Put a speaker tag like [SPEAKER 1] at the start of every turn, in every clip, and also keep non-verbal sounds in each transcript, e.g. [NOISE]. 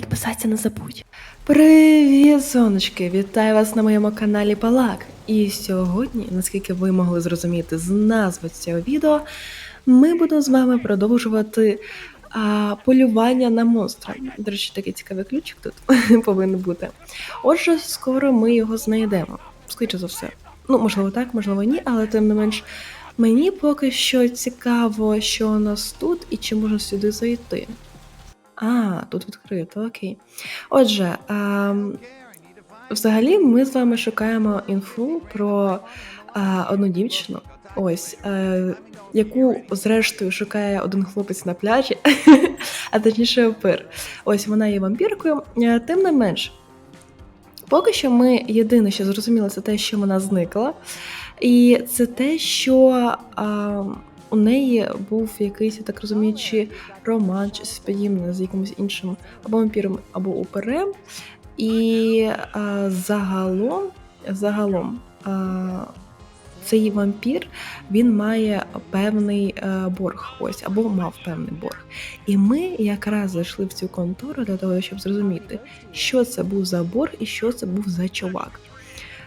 [SPEAKER 1] підписатися не забудь. Привіт, сонечки! Вітаю вас на моєму каналі Палак. І сьогодні, наскільки ви могли зрозуміти з назви цього відео, ми будемо з вами продовжувати а, полювання на монстра. До речі, такий цікавий ключик тут [LAUGHS] повинен бути. Отже, скоро ми його знайдемо. Скоріше за все. Ну, можливо, так, можливо, ні, але тим не менш, мені поки що цікаво, що у нас тут і чи можна сюди зайти. А, тут відкрито, окей. Отже, а, взагалі ми з вами шукаємо інфу про а, одну дівчину, ось, е, яку, зрештою, шукає один хлопець на пляжі, [LAUGHS] а точніше опир. Ось вона є вампіркою. Е, Тим не менш, поки що ми єдине, що зрозуміло, це те, що вона зникла. І це те, що а, у неї був якийсь, я так розумію, чи роман, чи щось з якимось іншим або вампіром, або оперем. І а, загалом, загалом а, цей вампір він має певний е, борг, ось або мав певний борг. І ми якраз зайшли в цю контору для того, щоб зрозуміти, що це був за борг і що це був за чувак.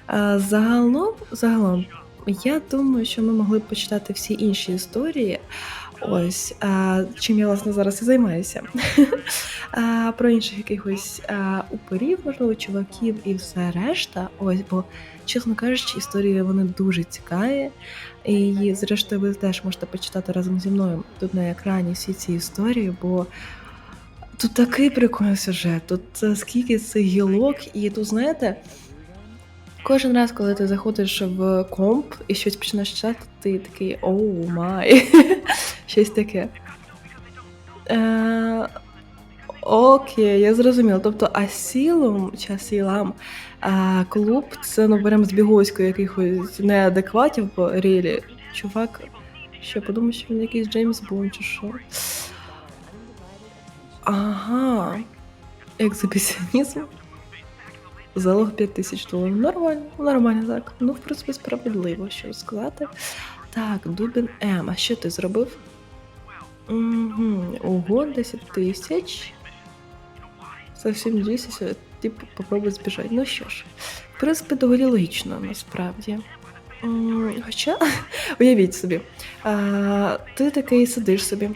[SPEAKER 1] Е, Загалом, загалом, я думаю, що ми могли б почитати всі інші історії. Ось а, чим я власне зараз і займаюся. [LAUGHS] а, про інших якихось а, упорів, можливо, чуваків і все решта. Ось, бо, чесно кажучи, історії вони дуже цікаві. І зрештою, ви теж можете почитати разом зі мною тут на екрані всі ці історії, бо тут такий прикольний сюжет, тут е, скільки цих гілок, і тут, знаєте. Кожен раз, коли ти заходиш в комп і щось починаєш читати, ти такий оу май. [LAUGHS] Щось таке. Е, окей, я зрозуміла. Тобто асілум чи асілам е, клуб це ну беремо з бігойської якихось неадекватів, бо рілі. Чувак, ще подумав, що він якийсь Джеймс Бонд чи що. Ага. Екзибіціонізм. Залог 5 тисяч доларів. Нормально, нормально так. Ну, в принципі, справедливо, що сказати. Так, Дубін М. А що ти зробив? Ого, 10 тисяч. Совсем 10, типу, попробуй збіжати. Ну що ж, в принципі, доволі логічно, насправді. Хоча, [LAUGHS] уявіть собі, а, ти такий сидиш собі,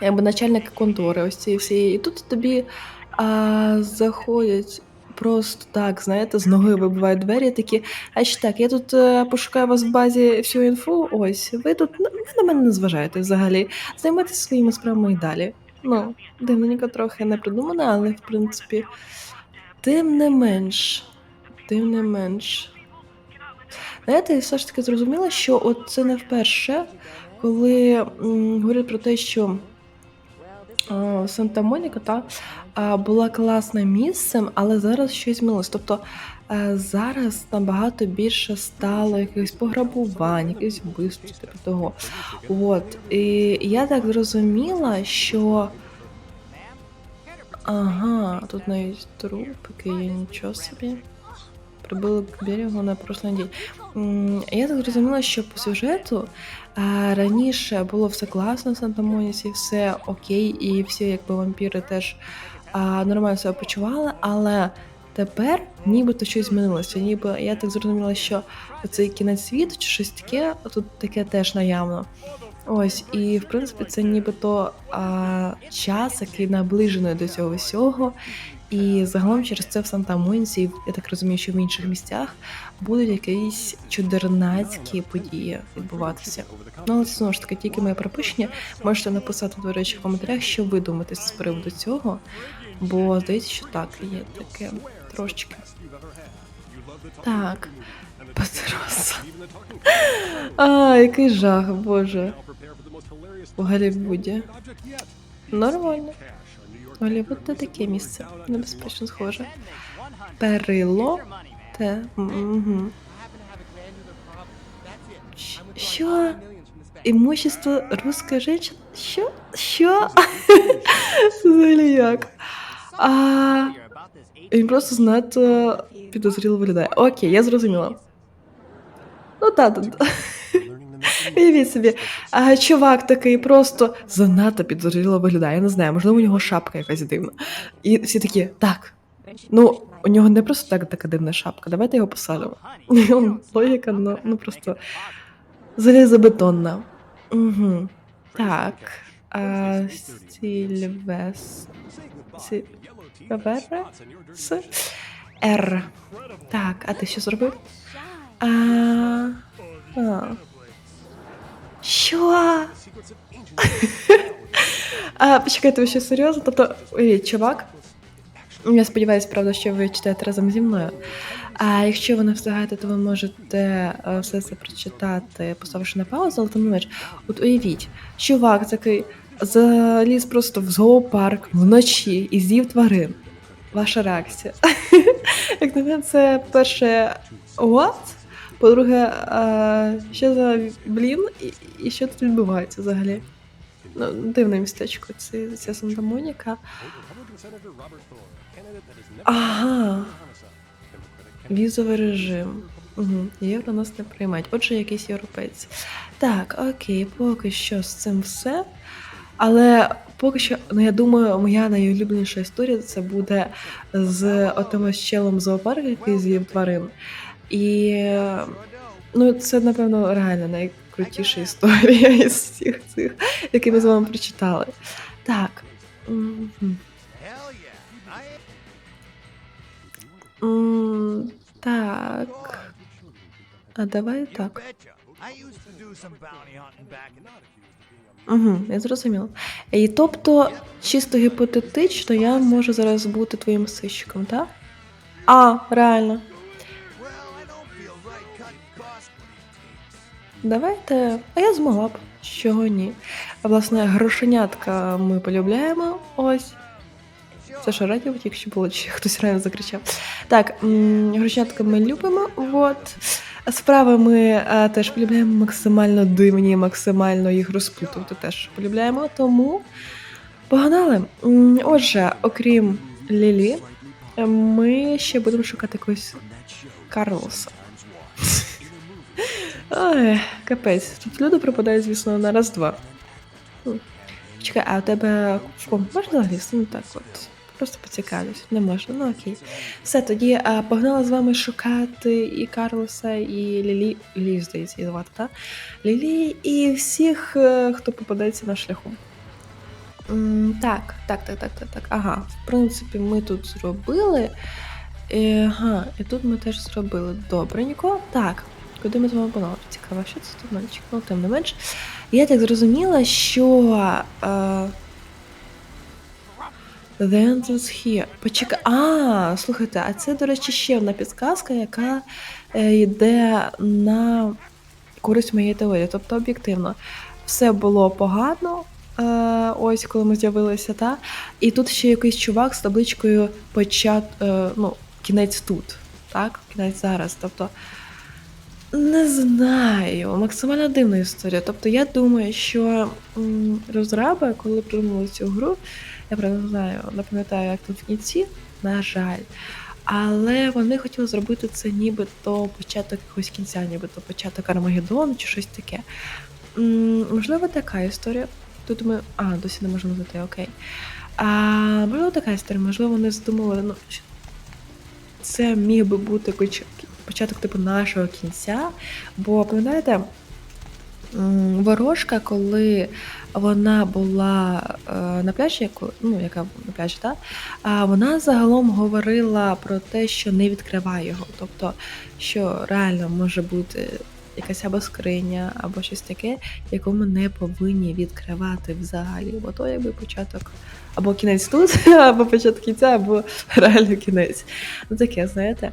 [SPEAKER 1] якби начальник контори, ось цієї всієї, і тут тобі а, заходять просто так, знаєте, з ноги вибивають двері, такі, а ще так, я тут е, пошукаю вас в базі всю інфу, ось, ви тут ну, ви на мене не зважаєте взагалі. Займайтеся своїми справами і далі. Ну, дивненько трохи не придумано, але в принципі, тим не менш, тим не менш. Знаєте, я все ж таки зрозуміла, що от це не вперше, коли м, говорять про те, що а, Санта-Моніка та була класним місцем, але зараз щось змінилось. Тобто е, зараз набагато більше стало якихось пограбувань, якихось вбивств, типу того. От. І я так зрозуміла, що. Ага, тут навіть трупики є, нічого собі. Прибили к берегу на прошлий день. Я так зрозуміла, що по сюжету а, раніше було все класно в Санта-Моніці, все окей, і всі якби вампіри теж а, нормально себе почували, але тепер нібито щось змінилося. Ніби я так зрозуміла, що цей кінець світу чи щось таке, тут таке теж наявно. Ось, і в принципі це нібито а, час, який наближений до цього всього. І загалом через це в Санта-Монці, я так розумію, що в інших місцях будуть якісь чудернацькі події відбуватися. Ну, але знову ж таки тільки моє припущення. Можете написати, до речі, в коментарях, що ви думаєте з приводу цього. Бо здається, що так, є таке трошечки. Так, Патероса. А, який жах, боже. У Голлівуді. Нормально. Голлівуд це таке місце. Небезпечно схоже. Перило. Те. Угу. Що? Имущество русської жінки? Що? Що? [LAUGHS] Взагалі як? А, він просто знато підозріло виглядає. Окей, я зрозуміла. Ну так, так. [LAUGHS] Уявіть собі, а чувак такий просто занадто підозріло виглядає. Я не знаю, можливо, у нього шапка якась дивна. І всі такі, так. Ну, у нього не просто так така дивна шапка. Давайте його посадимо. [LAUGHS] Логіка, ну, ну просто залізобетонна. Угу. Так. А, Сільвес. Сільвере? С. Р. Так, а ти що зробив? А, а. Що? а, почекайте, ви що серйозно? Тобто, уявіть, чувак. Я сподіваюся, правда, що ви читаєте разом зі мною. А якщо ви не встигаєте, то ви можете е, все це прочитати, поставивши на паузу, але тим не менш, от уявіть, чувак такий заліз просто в зоопарк вночі і з'їв тварин. Ваша реакція. [LAUGHS] Як на мене, це перше what? По-друге, що за блін, і, що тут відбувається взагалі? Ну, дивне містечко, це, ця Санта Моніка. Ага. Візовий режим. Угу. Євро нас не приймають. Отже, якийсь європейці. Так, окей, поки що з цим все. Але поки що, ну я думаю, моя найулюбленіша історія це буде з отим з зоопарку, який з'їв тварин. І ну, це, напевно, реально найкрутіша історія [LAUGHS] із всіх цих, які ми з вами прочитали. Так. Так. А давай так. Угу, я зрозуміла. І тобто, чисто гіпотетично, я можу зараз бути твоїм сищиком, так? А, реально. Давайте. А я змогла б. Чого ні? Власне, грошенятка ми полюбляємо. Ось. Це що радіо тільки що було, чи хтось реально закричав. Так, грошенятка ми любимо. От. Справи ми е, теж полюбляємо максимально дивні, максимально їх розплутувати теж полюбляємо. Тому погнали. Отже, окрім Лілі, е, ми ще будемо шукати якогось Карлоса. [LAUGHS] Ой, капець. Тут люди пропадають, звісно, на раз-два. Чекай, а у тебе в ком можна залізти? Ну так от. Просто поцікавлюсь. Не можна, ну окей. Все, тоді а, погнала з вами шукати і Карлоса, і Лілі. Лілі, здається, її звати, так? Лілі і всіх, е, хто попадається на шляху. Так, так, так, так, так, так. Ага, в принципі, ми тут зробили. Е, Ага, і тут ми теж зробили. Добренько. Так, куди ми з вами погнали? Цікаво, що це тут мальчик? Ну, тим не менш. Я так зрозуміла, що. Е, The is here. Почекай. А, слухайте, а це, до речі, ще одна підказка, яка е, йде на користь моєї теорії. Тобто, об'єктивно, все було погано. Е, ось коли ми з'явилися, та і тут ще якийсь чувак з табличкою почат, е, ну, кінець тут, так? Кінець зараз. Тобто, не знаю, максимально дивна історія. Тобто, я думаю, що розраби, коли придумали цю гру, я не знаю, не пам'ятаю, як тут в кінці, на жаль. Але вони хотіли зробити це нібито початок якогось кінця, нібито початок Армагеддону чи щось таке. М, Можливо, така історія. Тут ми. А, досі не можемо знайти, окей. А, можливо, така історія, можливо, вони здумали, ну, це міг би бути початок типу нашого кінця. Бо пам'ятаєте, м, ворожка, коли вона була е, на пляжі, яку- ну, яка на пляжі, та, а вона загалом говорила про те, що не відкриває його. Тобто, що реально може бути якась або скриня, або щось таке, яку ми не повинні відкривати взагалі. Бо то якби початок або кінець тут, [LAUGHS] або початок кінця, або реально кінець. Ну таке, знаєте.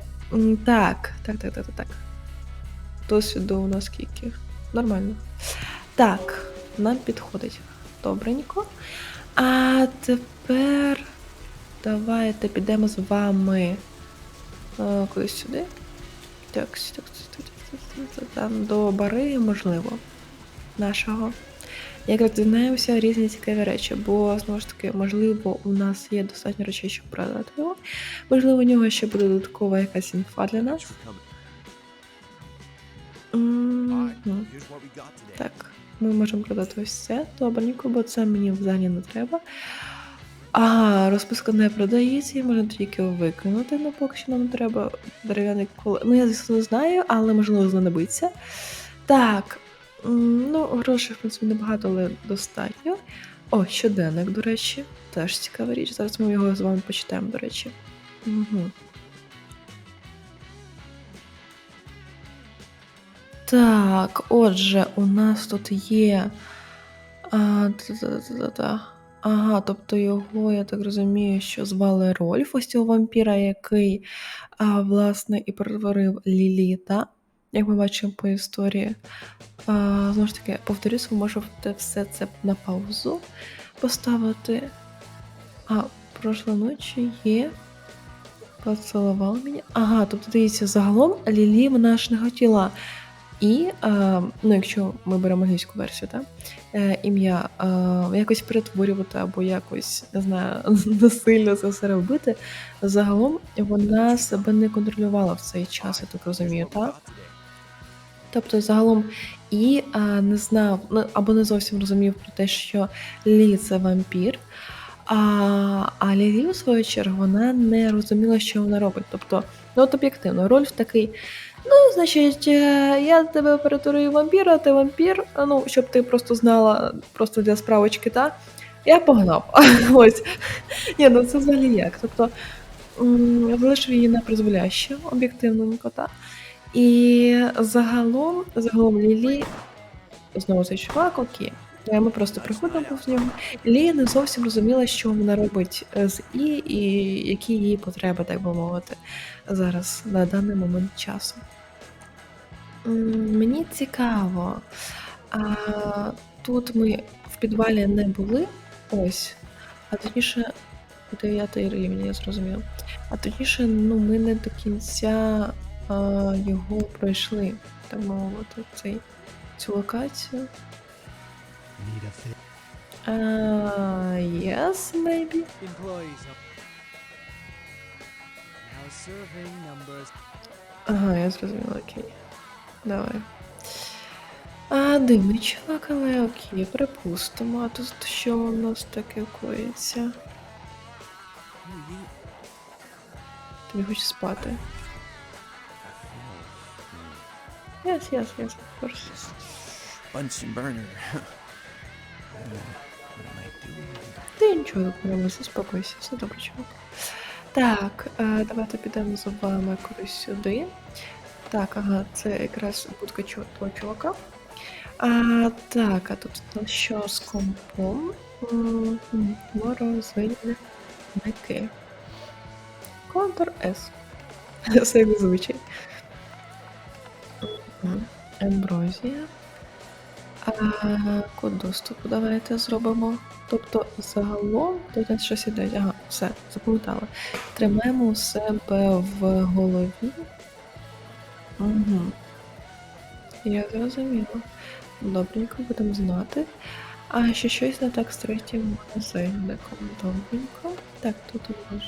[SPEAKER 1] Так, так, так, так, так, так. Досвіду у нас скільки? Нормально. Так, нам підходить. Добренько. А тепер давайте підемо з вами е, кудись сюди. Так, так, так, так, так, там до бари, можливо, нашого. Якраз дізнаємося різні цікаві речі, бо знову ж таки, можливо, у нас є достатньо речей, щоб продати його. Можливо, у нього ще буде додаткова якась інфа для нас.
[SPEAKER 2] Got today.
[SPEAKER 1] Так, ми можемо продати ось це. Добренько, бо це мені взагалі не треба. Ага, розписка не продається, її можна тільки викинути, ну поки що нам треба дерев'яний коло. Ну, я звісно не знаю, але можливо знадобиться. Так. Ну, грошей, в принципі, небагато, але достатньо. О, щоденник, до речі. Теж цікава річ. Зараз ми його з вами почитаємо, до речі. Угу. Так, отже, у нас тут є. А. Ага, тобто його, я так розумію, що звали Рольф, ось цього вампіра, який, а, власне, і перетворив Ліліта, як ми бачимо по історії. А, знову ж таки, повторюсь, ви можете все це на паузу поставити. А, прошлої ночі є. Поцілував мене. Ага, тобто дивіться, загалом Лілі вона ж не хотіла. І, е, ну, якщо ми беремо англійську версію, так, е, ім'я е, якось перетворювати або якось не знаю, [LAUGHS] насильно це все робити, загалом вона себе не контролювала в цей час, я так розумію, так? Тобто, загалом і а, не знав, ну або не зовсім розумів про те, що Лі це вампір. А, а Лілі, у свою чергу, вона не розуміла, що вона робить. Тобто, ну от об'єктивно, Рольф такий. Ну, значить, е, я тебе перетворюю в вампіра, ти вампір. Ну, щоб ти просто знала, просто для справочки, та я погнав. [LAUGHS] Ось. Ні, ну це взагалі як. Тобто залишив її на призволяще, об'єктивненько, та. І загалом, загалом Лілі, знову цей чувак, окей. Ми просто приходимо повз нього. Лі не зовсім розуміла, що вона робить е, з І і які її потреби, так би мовити, зараз на даний момент часу. Мені цікаво. А, тут ми в підвалі не були. Ось. А точніше, дев'ятий рівень, я зрозуміла. А точніше, ну, ми не до кінця а, його пройшли, так мовити, цей, цю локацію. Uh, yes, maybe. Ага, я зрозуміла, окей. Давай. А, дивний чувак, але окей, припустимо. А тут що у нас таке коїться? Тобі хочеш спати? Yes, yes, yes, of course.
[SPEAKER 2] Bunsen burner.
[SPEAKER 1] Ти нічого не заспокойся, все добре, чувак. Так, е, давайте підемо з вами кудись сюди. Так, ага, це якраз будка того чувака. А, так, а тут що з компом? М, м, Морозильники. Контур S. [LAUGHS] Все як звичай. Емброзія. А, код доступу давайте зробимо. Тобто загалом тут щось іде. Ага, все, запам'ятала. Тримаємо себе в голові. Угу. Я зрозуміла. Добренько будемо знати. А ще щось не так з третім магазинником. Добренько. Так, тут нас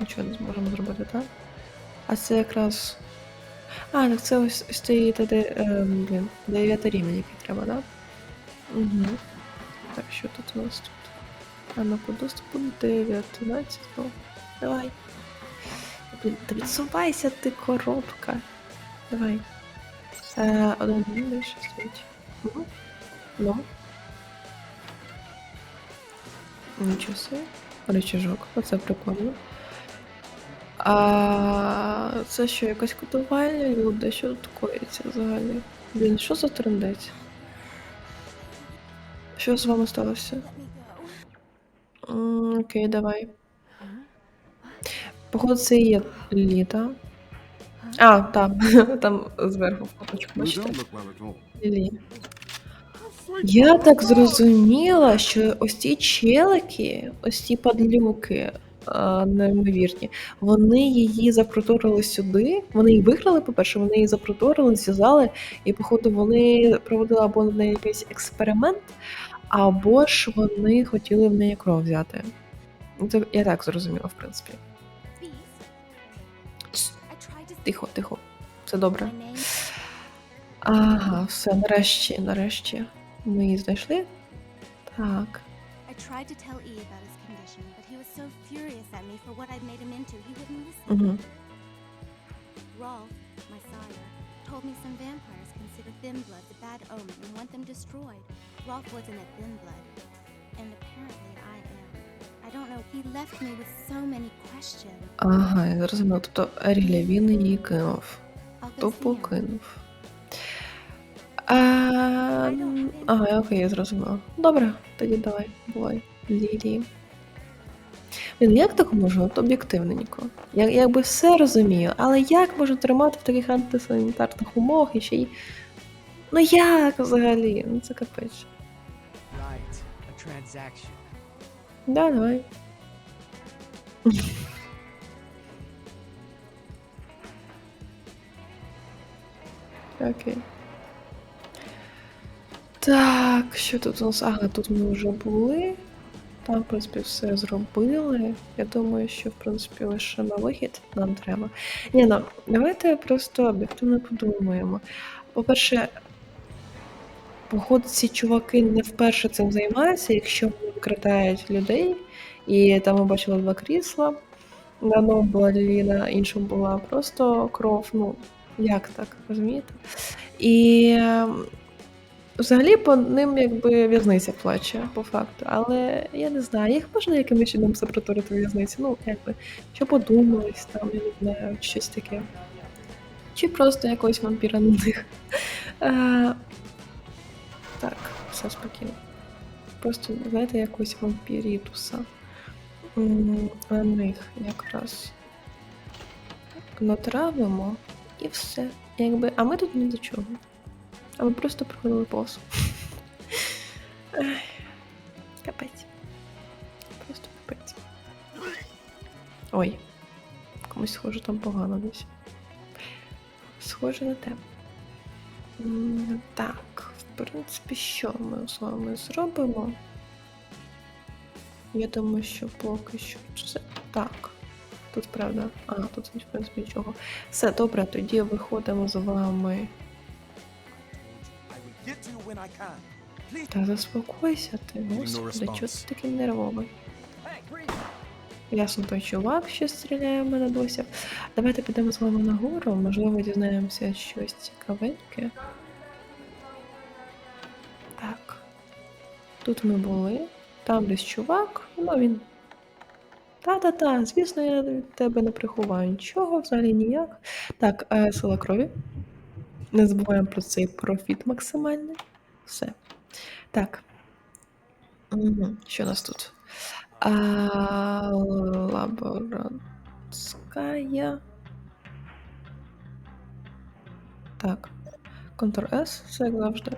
[SPEAKER 1] нічого не зможемо зробити, так? А це якраз. А, так це ось цей та де, ем, блін, дев'ятий рівень, треба, так? Угу. Так, що тут у нас тут? А по доступу 19. Давай. Блін, та відсувайся ти коробка. Давай. Е, один рівень, що стоїть. Ну. Нічого собі. Рычажок. Оце прикольно. А це що, якась кодувальня люди? Що тут коїться взагалі? Блін, що за трендець? Що з вами сталося? Окей, давай. Походу, це є літа. А, там, [LAUGHS] там зверху фоточку, бачите? Лілі. Я так зрозуміла, що ось ці челики, ось ці падлюки, а, неймовірні, вони її запроторили сюди. Вони її виграли, по-перше, вони її запроторили, зв'язали, і, походу, вони проводили або на неї якийсь експеримент, або ж вони хотіли в неї кров взяти. Це я так зрозуміла, в принципі. Тс, Тихо, тихо. Це добре. Ага, все, нарешті, нарешті. Ми її знайшли. Так.
[SPEAKER 3] I tried to tell E about his condition, but he was so furious at me for what I'd made him into, he wouldn't listen.
[SPEAKER 1] Угу.
[SPEAKER 3] Rolf, my sire, told me some vampires consider thin bloods a bad omen and want them destroyed. Rolf wasn't a thin blood, and apparently
[SPEAKER 1] Ага, я зрозуміла. Тобто Рілі він її кинув.
[SPEAKER 3] I'll go
[SPEAKER 1] Тупо
[SPEAKER 3] see him.
[SPEAKER 1] кинув. А, ага, окей, я зрозуміла. Добре, тоді давай, бувай, Лілії. Він як так може? От об'єктивненько. Я якби все розумію, але як можу тримати в таких антисанітарних умовах і ще й. Ну як взагалі? Ну це капець.
[SPEAKER 2] Right. A transaction.
[SPEAKER 1] Да, давай. Окей. Так, що тут у нас? Ага, тут ми вже були. Там, в принципі, все зробили. Я думаю, що, в принципі, лише на вихід нам треба. Ні, ну, давайте просто об'єктивно подумаємо. По-перше, походу, ці чуваки не вперше цим займаються, якщо вони викрадають людей. І там ми бачили два крісла. На одному була Лілі, на іншому була просто кров. Ну, як так, розумієте? І ем, взагалі по ним якби в'язниця плаче, по факту. Але я не знаю, їх можна якимось чином запроторити в'язниці. Ну, якби, що подумались там, я не знаю, щось таке. Чи просто якогось вампіра на них. Так, все спокійно. Просто, знаєте, якогось вампірітуса. На них якраз натравимо і все. Якби, а ми тут ні до чого. А ми просто проходили повз. Капець. Просто капець. Ой. Комусь схоже там погано десь. Схоже на те. Так, принципі, що ми з вами зробимо? Я думаю, що поки що це так. Тут правда. А, тут в принципі нічого. Все добре, тоді виходимо з вами. Та заспокойся ти, господи, чого ти такий нервовий? Ясно, той чувак що стріляє в мене досі. Давайте підемо з вами нагору, можливо, дізнаємося щось цікавеньке. Тут ми були. Там десь чувак, ну він. Та-та-та, звісно, я від тебе не приховаю нічого, взагалі ніяк. Так, е, сила крові. Не забуваємо про цей профіт максимальний. Все. Так. Угу. Що у нас тут? А, лаборантская. Так. Ctrl-S, все як завжди.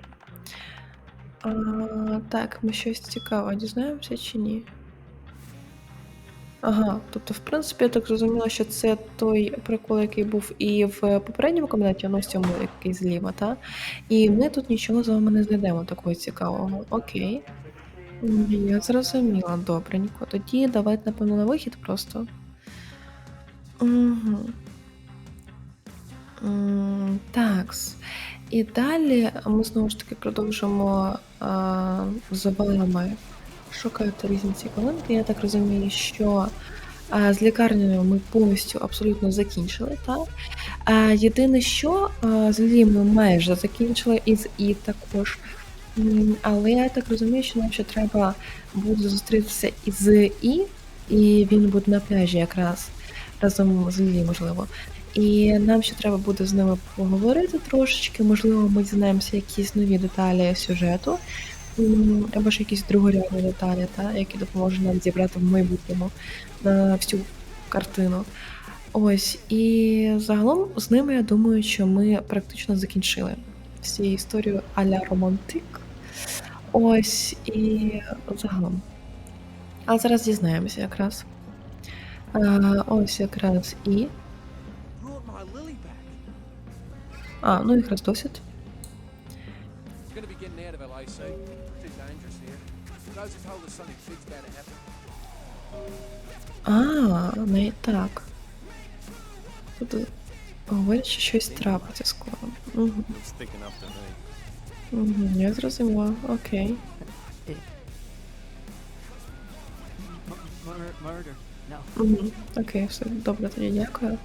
[SPEAKER 1] Так, ми щось цікаве дізнаємося чи ні? Ага, тобто, в принципі, я так зрозуміла, що це той прикол, який був і в попередньому кабінеті, ну в цьому, який зліва, та? І ми тут нічого з вами не знайдемо такого цікавого. Окей. Я зрозуміла, добренько. Тоді давайте, напевно, на вихід просто. Угу. Такс. І далі ми знову ж таки продовжимо з шукати різні цікавинки. Я так розумію, що з лікарнею ми повністю абсолютно закінчили, так? Єдине, що з Лі ми майже закінчили, і з І також. Але я так розумію, що нам ще треба буде зустрітися із І, і він буде на пляжі якраз разом з Лілі, можливо. І нам ще треба буде з ними поговорити трошечки. Можливо, ми дізнаємося якісь нові деталі сюжету, або ж якісь другорядні деталі, та, які допоможуть нам зібрати в майбутньому на всю картину. Ось, і загалом з ними я думаю, що ми практично закінчили всі історію а-ля романтик. Ось і загалом. А зараз дізнаємося якраз. А, ось якраз і.
[SPEAKER 2] Big's about to happen.
[SPEAKER 1] А, не так. Тут говорять, що щось трапиться скоро. Угу. Угу. Я зрозуміла. Окей. Угу. Окей, все добре, тоді дякую.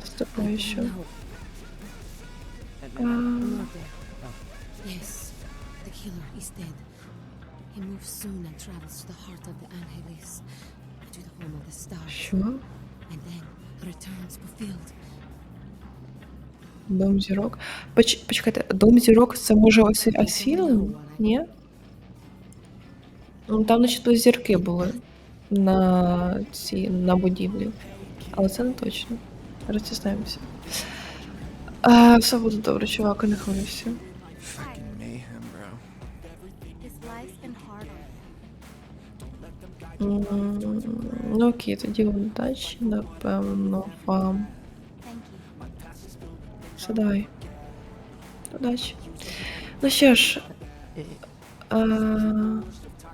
[SPEAKER 1] Наступаю що.
[SPEAKER 4] Yes, the killer is dead. He moves soon and travels to the heart of the Angeles, to the home of the stars,
[SPEAKER 1] Що?
[SPEAKER 4] and then returns fulfilled.
[SPEAKER 1] Дом зірок. Поч... Почекайте, дом зірок це може ось Асфілм? Ні? Ну там начебто зірки були на цій на будівлі. Але це не точно. Зараз А, все буде добре, чувак, не хвилюйся. Ну окей, тоді удачі, напевно, вам. Все, давай. Удачі. Ну що ж. А,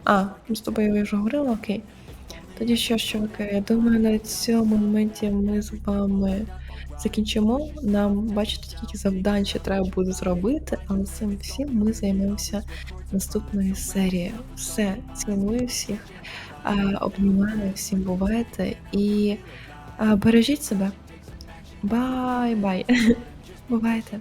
[SPEAKER 1] а, ми з тобою я вже говорила, окей. Тоді що ж, чуваки, я думаю, на цьому моменті ми з вами закінчимо. Нам бачите, скільки завдань ще треба буде зробити, але цим всім ми займемося наступною серією. Все, цілую всіх, обнімаю, всім бувайте і бережіть себе. Бай-бай. [LAUGHS] Бувайте.